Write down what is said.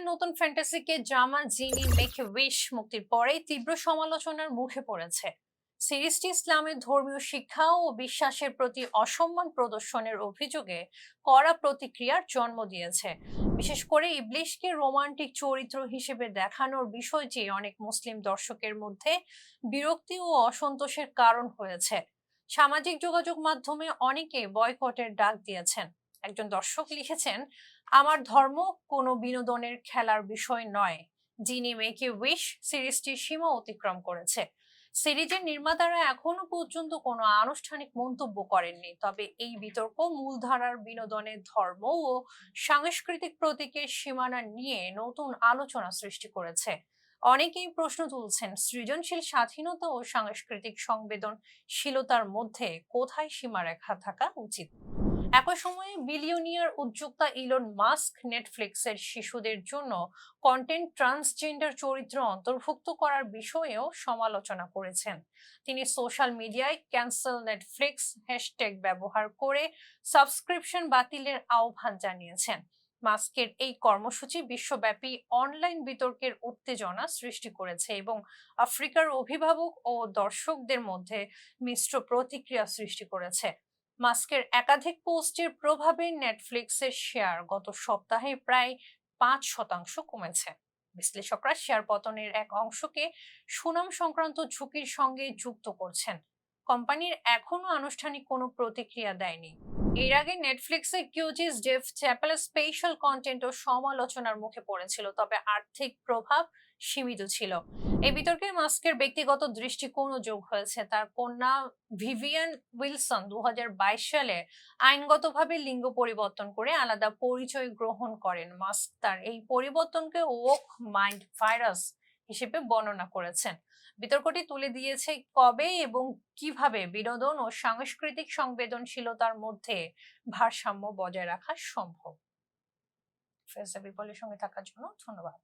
নতুন ফ্যান্টাসিকে জামা, জিনি মুক্তির তীব্র সমালোচনার মুখে পড়েছে। সিরিজটি ইসলামের ধর্মীয় শিক্ষা ও বিশ্বাসের প্রতি অসম্মান প্রদর্শনের অভিযোগে কড়া প্রতিক্রিয়ার জন্ম দিয়েছে। বিশেষ করে ইবলিশকে রোমান্টিক চরিত্র হিসেবে দেখানোর বিষয়টি অনেক মুসলিম দর্শকের মধ্যে বিরক্তি ও অসন্তোষের কারণ হয়েছে। সামাজিক যোগাযোগ মাধ্যমে অনেকে বয়কটের ডাক দিয়েছেন। একজন দর্শক লিখেছেন, আমার ধর্ম কোনো বিনোদনের খেলার বিষয় নয়, যিনি মেকে উইশ সিরিজটির সীমা অতিক্রম করেছে। সিরিজের নির্মাতারা এখনও পর্যন্ত কোনো আনুষ্ঠানিক মন্তব্য করেননি, তবে এই বিতর্ক মূলধারার বিনোদনের ধর্ম ও সাংস্কৃতিক প্রতীকের সীমানা নিয়ে নতুন আলোচনা সৃষ্টি করেছে। অনেকেই প্রশ্ন তুলছেন, সৃজনশীল স্বাধীনতা ও সাংস্কৃতিক সংবেদনশীলতার মধ্যে কোথায় সীমারেখা থাকা উচিত? একই সময়ে বিলিয়নিয়ার উদ্যোক্তা ইলন মাস্ক নেটফ্লিক্সের শিশুদের জন্য কন্টেন্ট ট্রান্সজেন্ডার চরিত্র অন্তর্ভুক্ত করার বিষয়েও সমালোচনা করেছেন। তিনি সোশ্যাল মিডিয়ায় ক্যান্সেল নেটফ্লিক্স হ্যাশট্যাগ ব্যবহার করে সাবস্ক্রিপশন বাতিলের আহ্বান জানিয়েছেন। মাস্কের এই কর্মসূচি বিশ্বব্যাপী অনলাইন বিতর্কের উত্তেজনা সৃষ্টি করেছে এবং আফ্রিকার অভিভাবক ও দর্শকদের মধ্যে মিশ্র প্রতিক্রিয়া সৃষ্টি করেছে। মাস্কের একাধিক পোস্টের প্রভাবে নেটফ্লিক্সের শেয়ার গত সপ্তাহে প্রায় পাঁচ শতাংশ কমেছে। বিশ্লেষকরা শেয়ার পতনের এক অংশকে সুনাম সংক্রান্ত ঝুঁকির সঙ্গে যুক্ত করছেন। কোম্পানির এখনও আনুষ্ঠানিক কোনো প্রতিক্রিয়া দেয়নি। এর আগে নেটফ্লিক্সে কিউজিস ডেভ চ্যাপেল স্পেশাল কন্টেন্ট ও সমালোচনার মুখে পড়েছিল, তবে আর্থিক প্রভাব সীমিত ছিল। এই বিতর্কে মাস্কের ব্যক্তিগত দৃষ্টিকোণও যোগ হয়েছে। তার কন্যা ভিভিয়ান উইলসন দু হাজার বাইশ সালে আইনগতভাবে লিঙ্গ পরিবর্তন করে আলাদা পরিচয় গ্রহণ করেন। মাস্ক তার এই পরিবর্তনকে ওক মাইন্ড ভাইরাস হিসেবে বর্ণনা করেছেন। বিতর্কটি তুলে দিয়েছে কবে এবং কীভাবে বিনোদন ও সাংস্কৃতিক সংবেদনশীলতার মধ্যে ভারসাম্য বজায় রাখা সম্ভব? ফেসবুক সঙ্গে থাকার জন্য ধন্যবাদ।